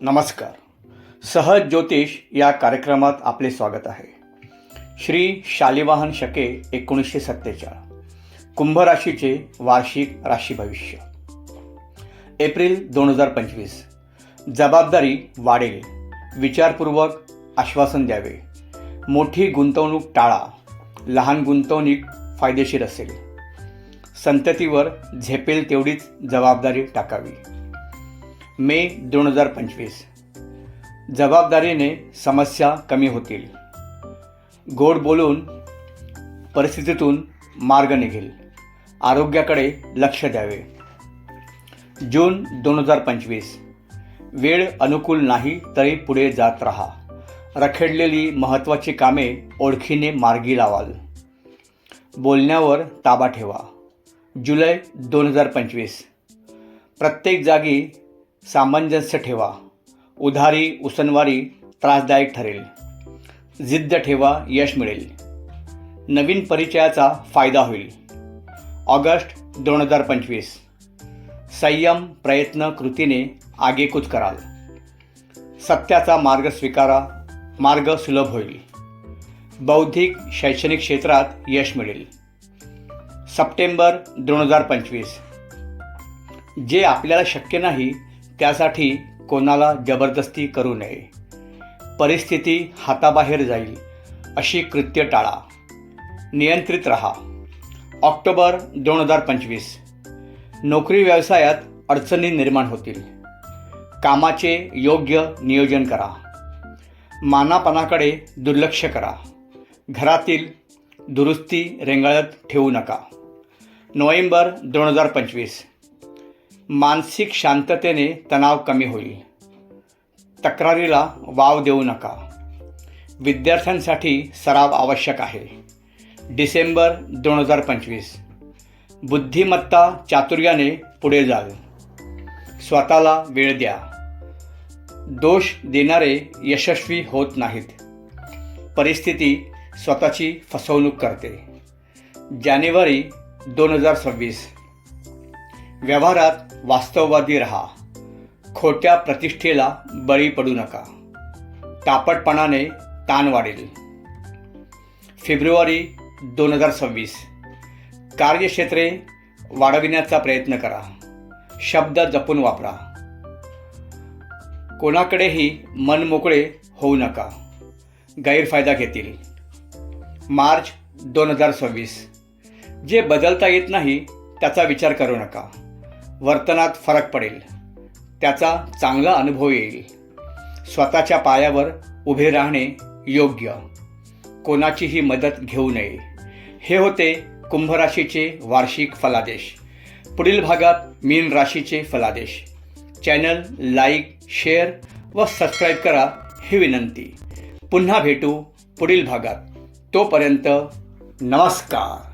नमस्कार. सहज ज्योतिष या कार्यक्रमात आपले स्वागत आहे. श्री शालिवाहन शके एकोणीसशे सत्तेचाळ. कुंभ राशीचे वार्षिक राशी भविष्य. एप्रिल दोन हजार पंचवीस. जबाबदारी वाढेल. विचारपूर्वक आश्वासन द्यावे. मोठी गुंतवणूक टाळा. लहान गुंतवणूक फायदेशीर असेल. संततीवर झेपेल तेवढीच जबाबदारी टाकावी. मे दोन हजार पंचवीस. जबाबदारीने समस्या कमी होतील. गोड बोलून परिस्थितीतून मार्ग निघेल. आरोग्याकडे लक्ष द्यावे. जून दोन हजार पंचवीस. वेळ अनुकूल नाही तरी पुढे जात राहा. रखडलेली महत्त्वाची कामे ओळखीने मार्गी लावाल. बोलण्यावर ताबा ठेवा. जुलै दोन हजार पंचवीस. प्रत्येक जागी सामंजस्य ठेवा. उधारी उसनवारी त्रासदायक ठरेल. जिद्द ठेवा यश मिळेल. नवीन परिचयाचा फायदा होईल. ऑगस्ट दोन हजार पंचवीस. संयम प्रयत्न कृतीने आगेकूच कराल. सत्याचा मार्ग स्वीकारा मार्ग सुलभ होईल. बौद्धिक शैक्षणिक क्षेत्रात यश मिळेल. सप्टेंबर दोन हजार पंचवीस. जे आपल्याला शक्य नाही त्यासाठी कोणाला जबरदस्ती करू नये. परिस्थिती हाताबाहेर जाईल अशी कृत्य टाळा. नियंत्रित रहा. ऑक्टोबर दोन हजार पंचवीस. नोकरी व्यवसायात अडचणी निर्माण होतील. कामाचे योग्य नियोजन करा. मानापणाकडे दुर्लक्ष करा. घरातील दुरुस्ती रेंगाळत ठेवू नका. नोव्हेंबर दोन हजार पंचवीस. मानसिक शांततेने तणाव कमी होईल. तक्रारीला वाव देऊ नका. विद्यार्थ्यांसाठी सराव आवश्यक आहे. डिसेंबर दोन हजार पंचवीस. बुद्धिमत्ता चातुर्याने पुढे जाल स्वतःला वेळ द्या. दोष देणारे यशस्वी होत नाहीत. परिस्थिती स्वतःची फसवणूक करते. जानेवारी दोन हजार सव्वीस. व्यवहारात वास्तववादी रहा. खोट्या प्रतिष्ठेला बळी पडू नका. तापटपणाने ताण वाढेल. फेब्रुवारी दोन हजार सव्वीस. कार्यक्षेत्रे वाढविण्याचा प्रयत्न करा. शब्द जपून वापरा. कोणाकडेही मन मोकळे होऊ नका. गैरफायदा घेतील. मार्च दोन हजार सव्वीस. जे बदलता येत नाही त्याचा विचार करू नका. वर्तनात फरक पडेल. त्याचा चांगला अनुभव येईल. स्वतःच्या पायावर उभे राहणे योग्य. कोणाचीही मदत घेऊ नये. हे होते कुंभ राशीचे वार्षिक फलादेश. पुढील भागात मीन राशीचे फलादेश. चॅनल लाईक शेअर व सबस्क्राईब करा ही विनंती. पुन्हा भेटू पुढील भागात. तोपर्यंत नमस्कार.